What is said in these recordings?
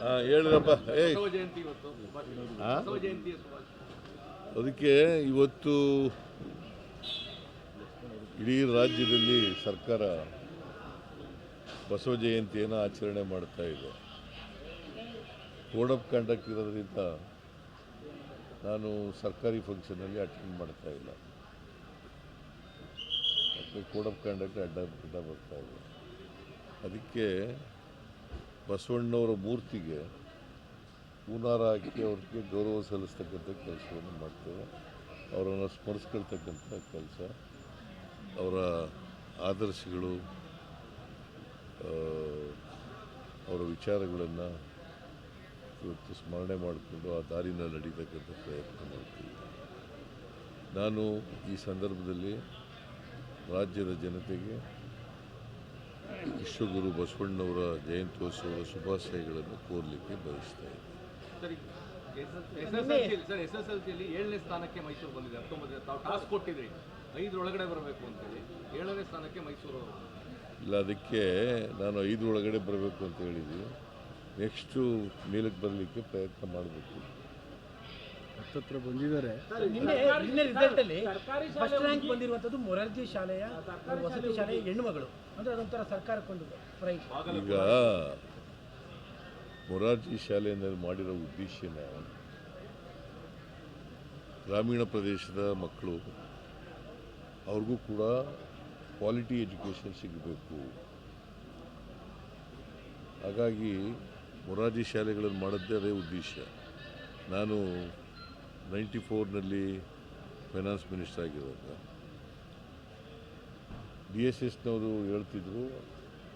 ಹಾಂ ಹೇಳಿರಪ್ಪ ಏಯ್. ಬಸವ ಜಯಂತಿ ಇವತ್ತು. ಹಾಂ? ಬಸವ ಶುಭಾಶಯ ಅದಕ್ಕೆ ಇವತ್ತು ಇಡೀ ರಾಜ್ಯದಲ್ಲಿ ಸರ್ಕಾರ ಬಸವ ಜಯಂತಿಯನ್ನು ಆಚರಣೆ ಮಾಡ್ತಾ ಇದೆ. ಕೋಡ್ ಆಫ್ ಕಂಡಕ್ಟ್ ಇರೋದ್ರಿಂದ ನಾನು ಸರ್ಕಾರಿ ಫಂಕ್ಷನಲ್ಲಿ ಅಟೆಂಡ್ ಮಾಡ್ತಾ ಇಲ್ಲ. ಮತ್ತು ಕೋಡ್ ಆಫ್ ಕಂಡಕ್ಟ್ ಅಡ್ಡ ಅಡ್ಡ ಬರ್ತಾ ಇದೆ. ಅದಕ್ಕೆ ಬಸವಣ್ಣವರ ಮೂರ್ತಿಗೆ ಹೂನಾರ ಹಾಕಿ ಅವ್ರಿಗೆ ಗೌರವ ಸಲ್ಲಿಸ್ತಕ್ಕಂಥ ಕೆಲಸವನ್ನು ಮಾಡ್ತೇವೆ. ಅವರನ್ನು ಸ್ಮರಿಸ್ಕೊಳ್ತಕ್ಕಂಥ ಕೆಲಸ. ಅವರ ಆದರ್ಶಗಳು ಅವರ ವಿಚಾರಗಳನ್ನು ಇವತ್ತು ಸ್ಮರಣೆ ಮಾಡಿಕೊಂಡು ಆ ದಾರಿನ ನಡೀತಕ್ಕಂಥ ಪ್ರಯತ್ನ ಮಾಡ್ತೀವಿ. ನಾನು ಈ ಸಂದರ್ಭದಲ್ಲಿ ರಾಜ್ಯದ ಜನತೆಗೆ ವಿಶ್ವಗುರು ಬಸವಣ್ಣವರ ಜಯಂತ್ಯೋತ್ಸವದ ಶುಭಾಶಯಗಳನ್ನು ಕೋರಲಿಕ್ಕೆ ಬಯಸ್ತಾ ಇದ್ದೀನಿ ಏಳನೇ ಸ್ಥಾನಕ್ಕೆ ಮೈಸೂರು ಬಂದಿದೆ. ಹತ್ತೊಂಬತ್ತನೇ ತಾವು ಟಾಸ್ಕ್ ಕೊಟ್ಟಿದ್ರಿ ಐದರೊಳಗಡೆ ಬರಬೇಕು ಅಂತೇಳಿ. ಏಳನೇ ಸ್ಥಾನಕ್ಕೆ ಮೈಸೂರು ಇಲ್ಲ ಅದಕ್ಕೆ ನಾನು ಐದರೊಳಗಡೆ ಬರಬೇಕು ಅಂತ ಹೇಳಿದ್ವಿ. ನೆಕ್ಸ್ಟು ಮೇಲಕ್ಕೆ ಬರಲಿಕ್ಕೆ ಪ್ರಯತ್ನ ಮಾಡಬೇಕು. ಹತ್ತತ್ರ ಬಂದಿದ್ದಾರೆ. ನಿನ್ನೆ ನಿನ್ನೆ ರಿಸಲ್ಟ್ ಅಲ್ಲಿ ಫಸ್ಟ್ ರ್ಯಾಂಕ್ ಬಂದಿರುವಂತದ್ದು ಮೊರಾರ್ಜಿ ಶಾಲೆಯ ವಸತಿ ಶಾಲೆಯ ಹೆಣ್ಣುಮಗಳು ಅಂದ್ರೆ ಅದೊಂಥರ ಸರ್ಕಾರಕ್ಕೊಂದು ಪ್ರೈಸ್ ಈಗ ಮೊರಾರ್ಜಿ ಶಾಲೆಯಲ್ಲಿ ಮಾಡಿರೋ ಉದ್ದೇಶನ ಗ್ರಾಮೀಣ ಪ್ರದೇಶದ ಮಕ್ಕಳು ಅವ್ರಿಗೂ ಕೂಡ ಕ್ವಾಲಿಟಿ ಎಜುಕೇಷನ್ ಸಿಗಬೇಕು. ಹಾಗಾಗಿ ಮೊರಾರ್ಜಿ ಶಾಲೆಗಳನ್ನು ಮಾಡಿದ್ದೇ ಅದೇ ಉದ್ದೇಶ. ನಾನು ನೈಂಟಿ ಫೋರ್ನಲ್ಲಿ ಫೈನಾನ್ಸ್ ಮಿನಿಸ್ಟರ್ ಆಗಿರುವಾಗ ಡಿ ಎಸ್ ಎಸ್ನವರು ಹೇಳ್ತಿದ್ರು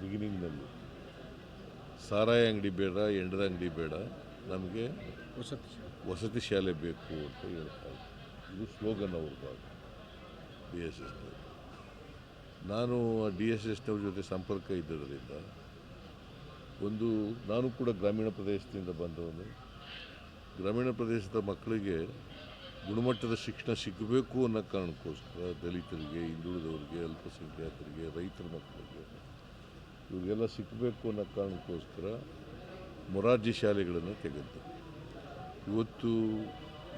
ಬಿಗಿನಿಂಗ್ನಲ್ಲಿ. ಸಾರಾಯ ಅಂಗಡಿ ಬೇಡ ಎಂಡದ ಅಂಗಡಿ ಬೇಡ ನಮಗೆ ವಸತಿ ವಸತಿ ಶಾಲೆ ಬೇಕು ಅಂತ ಹೇಳ್ತಾರೆ ಇದು ಸ್ಲೋಗನ್ ಅವ್ರದ್ದು ಡಿ ಎಸ್ ಎಸ್ನವರು ನಾನು ಡಿ ಎಸ್ ಎಸ್ನವ್ರ ಜೊತೆ ಸಂಪರ್ಕ ಇದ್ದದರಿಂದ ಒಂದು ನಾನು ಕೂಡ ಗ್ರಾಮೀಣ ಪ್ರದೇಶದಿಂದ ಬಂದವನು. ಗ್ರಾಮೀಣ ಪ್ರದೇಶದ ಮಕ್ಕಳಿಗೆ ಗುಣಮಟ್ಟದ ಶಿಕ್ಷಣ ಸಿಗಬೇಕು ಅನ್ನೋ ಕಾರಣಕ್ಕೋಸ್ಕರ ದಲಿತರಿಗೆ, ಹಿಂದುಳಿದವರಿಗೆ, ಅಲ್ಪಸಂಖ್ಯಾತರಿಗೆ, ರೈತರ ಮಕ್ಕಳಿಗೆ ಇವರಿಗೆಲ್ಲ ಸಿಗಬೇಕು ಅನ್ನೋ ಕಾರಣಕ್ಕೋಸ್ಕರ ಮೊರಾರ್ಜಿ ಶಾಲೆಗಳನ್ನು ತೆಗೆದು ಇವತ್ತು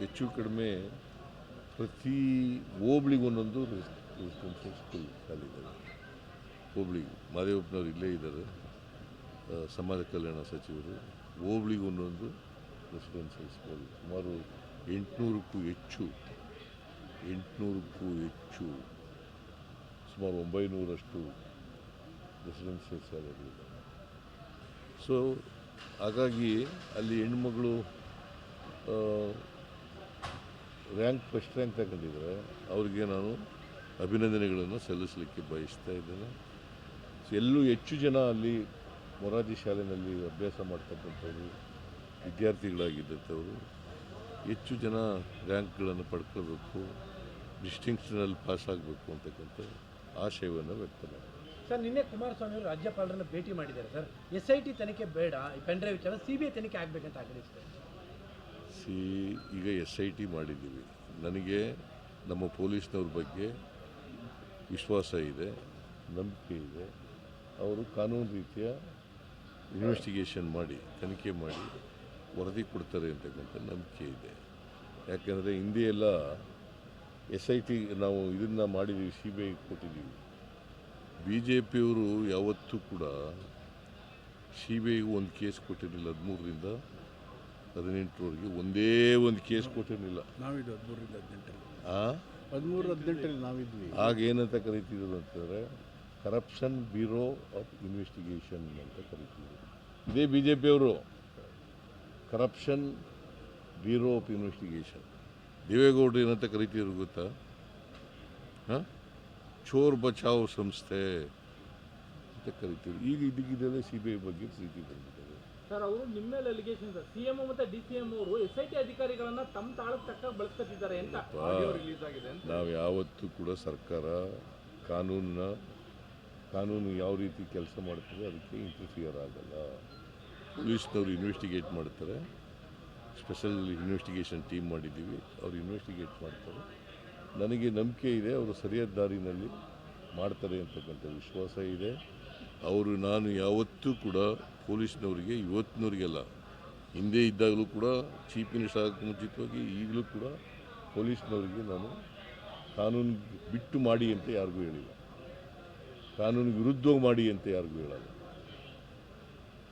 ಹೆಚ್ಚು ಕಡಿಮೆ ಪ್ರತಿ ಹೋಬ್ಳಿಗೆ ಒಂದೊಂದು ರೆಸಿಡೆನ್ಷಿಯಲ್ ಸ್ಕೂಲ್ ಶಾಲೆಗಳು ಹೋಬ್ಳಿಗೆ ಮಾದೇವಪ್ಪನವ್ರು ಇಲ್ಲೇ ಇದ್ದಾರೆ. ಸಮಾಜ ಕಲ್ಯಾಣ ಸಚಿವರು. ಹೋಬ್ಳಿಗೆ ರೆಸಿಡೆನ್ಷಿಯಲ್ ಸ್ಕೂಲ್ ಸುಮಾರು ಎಂಟುನೂರಕ್ಕೂ ಹೆಚ್ಚು ಎಂಟುನೂರಕ್ಕೂ ಹೆಚ್ಚು ಸುಮಾರು ಒಂಬೈನೂರಷ್ಟು ರೆಸಿಡೆನ್ಷಿಯಲ್ ಶಾಲೆಗಳಿವೆ ಸೊ ಹಾಗಾಗಿ ಅಲ್ಲಿ ಹೆಣ್ಮಗಳು ರ್ಯಾಂಕ್ ಫಸ್ಟ್ ರ್ಯಾಂಕ್ ತಗೊಂಡಿದ್ದಾರೆ ಅವರಿಗೆ ನಾನು ಅಭಿನಂದನೆಗಳನ್ನು ಸಲ್ಲಿಸಲಿಕ್ಕೆ ಬಯಸ್ತಾ ಇದ್ದೇನೆ ಎಲ್ಲೂ ಹೆಚ್ಚು ಜನ ಅಲ್ಲಿ ಮೊರಾರ್ಜಿ ಶಾಲೆಯಲ್ಲಿ ಅಭ್ಯಾಸ ಮಾಡ್ತಕ್ಕಂಥವ್ರು ವಿದ್ಯಾರ್ಥಿಗಳಾಗಿದ್ದಂಥವರು ಹೆಚ್ಚು ಜನ ರ್ಯಾಂಕ್ಗಳನ್ನು ಪಡ್ಕೋಬೇಕು ಡಿಸ್ಟಿಂಕ್ಷನಲ್ಲಿ ಪಾಸ್ ಆಗಬೇಕು ಅಂತಕ್ಕಂಥ ಆಶಯವನ್ನು ವ್ಯಕ್ತ ಸರ್ ನಿನ್ನೆ ಕುಮಾರಸ್ವಾಮಿ ಅವರು ರಾಜ್ಯಪಾಲರನ್ನ ಭೇಟಿ ಮಾಡಿದ್ದಾರೆ ಸರ್. ಎಸ್ ಐ ಟಿ ತನಿಖೆ ಬೇಡ ಈ ಪೆನ್ ಡ್ರೈವ್ ವಿಚಾರ ಸಿ ಬಿ ಐ ತನಿಖೆ ಆಗಬೇಕಂತ ಆಗ್ರಹಿಸಿದೆ ಸಿ ಈಗ ಎಸ್ ಐ ಟಿ ಮಾಡಿದ್ದೀವಿ. ನನಗೆ ನಮ್ಮ ಪೊಲೀಸ್ನವ್ರ ಬಗ್ಗೆ ವಿಶ್ವಾಸ ಇದೆ ನಂಬಿಕೆ ಇದೆ. ಅವರು ಕಾನೂನು ರೀತಿಯ ಇನ್ವೆಸ್ಟಿಗೇಷನ್ ಮಾಡಿ ತನಿಖೆ ಮಾಡಿ ವರದಿ ಕೊಡ್ತಾರೆ ಅಂತಕ್ಕಂಥ ನಂಬಿಕೆ ಇದೆ. ಯಾಕೆಂದರೆ ಹಿಂದೆ ಎಲ್ಲ ಎಸ್ ಐ ಟಿ ನಾವು ಇದನ್ನು ಮಾಡಿದ್ದೀವಿ ಸಿ ಬಿ ಐ ಕೊಟ್ಟಿದ್ದೀವಿ ಬಿ ಜೆ ಪಿಯವರು ಯಾವತ್ತೂ ಕೂಡ ಸಿ ಬಿ ಐಗೂ ಒಂದು ಕೇಸ್ ಕೊಟ್ಟಿರಲಿಲ್ಲ ಹದಿಮೂರರಿಂದ ಹದಿನೆಂಟರವರೆಗೆ. ಒಂದೇ ಒಂದು ಕೇಸ್ ಕೊಟ್ಟಿರಲಿಲ್ಲ. ನಾವಿದ್ದು ಹದಿಮೂರರಿಂದ ಹದಿನೆಂಟರಲ್ಲಿ. ಹಾಂ ಹದಿಮೂರು ಹದಿನೆಂಟರಲ್ಲಿ ನಾವಿದ್ವಿ. ಆಗ ಏನಂತ ಕರಿತಿದ್ರು ಅಂತಂದರೆ ಕರಪ್ಷನ್ ಬ್ಯೂರೋ ಆಫ್ ಇನ್ವೆಸ್ಟಿಗೇಷನ್ ಅಂತ ಕರಿತಿದ್ರು. ಇದೇ ಬಿ ಜೆ ಪಿಯವರು. ಕರಪ್ಷನ್ ಬ್ಯೂರೋ ಆಫ್ ಇನ್ವೆಸ್ಟಿಗೇಷನ್ ದೇವೇಗೌಡರು ಏನಂತ ಕರಿತಿದ್ರು ಗೊತ್ತಾ? ಹಾಂ? ಚೋರ್ ಬಚಾವ್ ಸಂಸ್ಥೆ ಅಂತ ಕರಿತೀವಿ ಈಗ ಇದಕ್ಕಿದ್ದಲ್ಲೇ ಸಿ ಬಿ ಐ ಬಗ್ಗೆ ಪ್ರೀತಿ ಬಂದಿದ್ದಾರೆ ಸರ್ ಅವರು ನಿಮ್ಮ ಮೇಲೆ ಅಲಿಗೇಷನ್ ಸರ್ ಸಿಎಂ ಮತ್ತು ಡಿ ಸಿ ಎಂ ಅವರು ಎಸ್ ಐ ಟಿ ಅಧಿಕಾರಿಗಳನ್ನು ತಮ್ಮ ತಾಳಕ್ಕೆ ತಕ್ಕ ಬಳಸ್ಕೊತಿದ್ದಾರೆ ಅಂತ ಆಡಿಯೋ ರಿಲೀಸ್ ಆಗಿದೆ ಅಂತ. ನಾವು ಯಾವತ್ತೂ ಕೂಡ ಸರ್ಕಾರ ಕಾನೂನನ್ನ ಕಾನೂನು ಯಾವ ರೀತಿ ಕೆಲಸ ಮಾಡ್ತದೆ ಅದಕ್ಕೆ ಇಂಟರ್ಫಿಯರ್ ಆಗಲ್ಲ. ಪೊಲೀಸ್ನವರು ಇನ್ವೆಸ್ಟಿಗೇಟ್ ಮಾಡ್ತಾರೆ. ಸ್ಪೆಷಲ್ ಇನ್ವೆಸ್ಟಿಗೇಷನ್ ಟೀಮ್ ಮಾಡಿದ್ದೀವಿ. ಅವ್ರು ಇನ್ವೆಸ್ಟಿಗೇಟ್ ಮಾಡ್ತಾರೆ. ನನಗೆ ನಂಬಿಕೆ ಇದೆ, ಅವರು ಸರಿಯಾದ ದಾರಿನಲ್ಲಿ ಮಾಡ್ತಾರೆ ಅಂತಕ್ಕಂಥ ವಿಶ್ವಾಸ ಇದೆ. ಅವರು ನಾನು ಯಾವತ್ತೂ ಕೂಡ ಪೊಲೀಸ್ನವರಿಗೆ, ಇವತ್ತಿನವರಿಗೆಲ್ಲ, ಹಿಂದೆ ಇದ್ದಾಗಲೂ ಕೂಡ ಚೀಫ್ ಮಿನಿಸ್ಟರ್ ಆಗೋಕ್ಕೆ ಮುಂಚಿತವಾಗಿ, ಈಗಲೂ ಕೂಡ ಪೊಲೀಸ್ನವರಿಗೆ ನಾನು ಕಾನೂನು ಬಿಟ್ಟು ಮಾಡಿ ಅಂತ ಯಾರಿಗೂ ಹೇಳಿಲ್ಲ. ಕಾನೂನು ವಿರುದ್ಧವಾಗಿ ಮಾಡಿ ಅಂತ ಯಾರಿಗೂ ಹೇಳಲ್ಲ.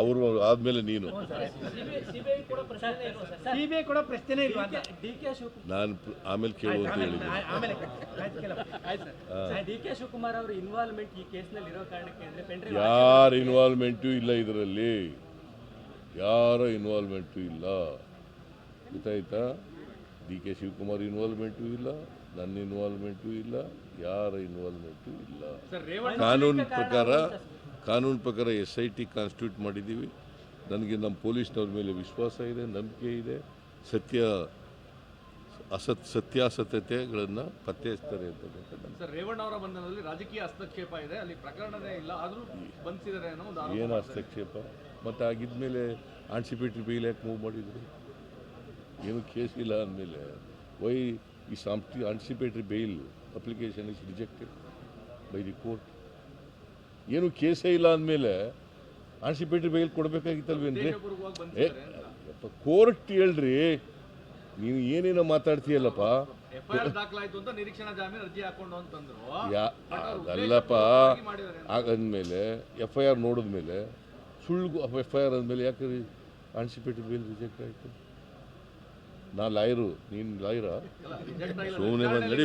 ಅವರು ಆದ್ಮೇಲೆ ನೀನು. ಸಿಬಿಐ ಕೂಡ ಪ್ರಶ್ನೆ ಇಲ್ವಾ ಸರ್? ಸಿಬಿಐ ಕೂಡ ಪ್ರಶ್ನೆನೇ ಇಲ್ವಾ ಅಂತ? D K Shivakumar. ನಾನು ಆಮೇಲೆ ಕೇಳು ಅಂತ ಆಮೇಲೆ ಆಮೇಲೆ ಆಯ್ತು ಕೇಳಪ್ಪ. ಸರ್. ಡಿ ಕೆ ಶಿವಕುಮಾರ್ ಅವರ ಇನ್ವಾಲ್ವ್ಮೆಂಟ್ ಈ ಕೇಸ್ನಲ್ಲಿ ಇರೋ ಕಾರಣಕ್ಕೆ ಅಂದ್ರೆ ಪೆಂಡ್ರೈವ್ ಯಾರ ಇನ್ವಾಲ್ವ್ಮೆಂಟು ಇಲ್ಲ ಇದರಲ್ಲಿ? ಯಾರ ಇನ್ವಾಲ್ವ್ಮೆಂಟು ಇಲ್ಲ? ಗೊತ್ತಾಯ್ತಾ? ಡಿ ಕೆ ಶಿವಕುಮಾರ್ ಇನ್ವಾಲ್ವ್ಮೆಂಟು ಇಲ್ಲ ನನ್ನ ಇನ್ವಾಲ್ವ್ಮೆಂಟು ಇಲ್ಲ ಯಾರ ಇನ್ವಾಲ್ವ್ಮೆಂಟು ಇಲ್ಲ. ಸರ್ ಕಾನೂನು ಪ್ರಕಾರ ಕಾನೂನು ಪ್ರಕಾರ ಎಸ್ ಐ ಟಿ ಕಾನ್ಸ್ಟಿಟ್ಯೂಟ್ ಮಾಡಿದ್ದೀವಿ. ನನಗೆ ನಮ್ಮ ಪೊಲೀಸ್ನವ್ರ ಮೇಲೆ ವಿಶ್ವಾಸ ಇದೆ ನಂಬಿಕೆ ಇದೆ. ಸತ್ಯ ಅಸತ್ ಸತ್ಯಾಸತ್ಯತೆಗಳನ್ನು ಪತ್ತೆ ಹಚ್ತಾರೆ ಅಂತ ರೇವಣ್ಣ ಅವರ ಬಂಧನದಲ್ಲಿ ರಾಜಕೀಯ ಹಸ್ತಕ್ಷೇಪ ಇದೆ. ಅಲ್ಲಿ ಪ್ರಕರಣನೇ ಇಲ್ಲ. ಆದರೂ ಬಂಧಿಸಿದ್ದಾರೆ ಅನ್ನೋ ಒಂದು ಏನು ಹಸ್ತಕ್ಷೇಪ? ಮತ್ತು ಆಗಿದ್ಮೇಲೆ ಆನ್ಸಿಪೇಟ್ರಿ ಬೇಲ್ ಯಾಕೆ ಮೂವ್ ಮಾಡಿದ್ರು? ಏನು ಕೇಸ್ ಇಲ್ಲ ಅಂದಮೇಲೆ. ವೈ ಈ ಸಾಂಪ್ಟಿ anticipatory bail application is rejected by the court ಏನು ಕೇಸೇ ಇಲ್ಲ ಅಂದಮೇಲೆ ಆನ್ಸಿಪೇಟ್ರಿ ಬೇಲ್ ಕೊಡಬೇಕಾಗಿತ್ತಲ್ವೇನ್ರಿ? ಏ ಕೋರ್ಟ್ ಹೇಳ್ರಿ. ನೀವು ಏನೇನೋ ಮಾತಾಡ್ತೀಯಲ್ಲಪ್ಪ. ಯಾ ಅದಲ್ಲಪ್ಪ ಆಗಂದ್ಮೇಲೆ ಎಫ್ ಐ ಆರ್ ನೋಡಿದ್ಮೇಲೆ ಸುಳ್ಳು ಎಫ್ ಐ ಆರ್ ಅಂದಮೇಲೆ ಯಾಕೆ ಆನ್ಸಿಪೇಟೆಡ್ ಬೇಲ್ ರಿಜೆಕ್ಟ್ ಆಯಿತು? ನಾ ಲಾಯರು ನೀನು ಲಾಯರ ಸುಮ್ಮನೆ ಬಂದು ನಡಿ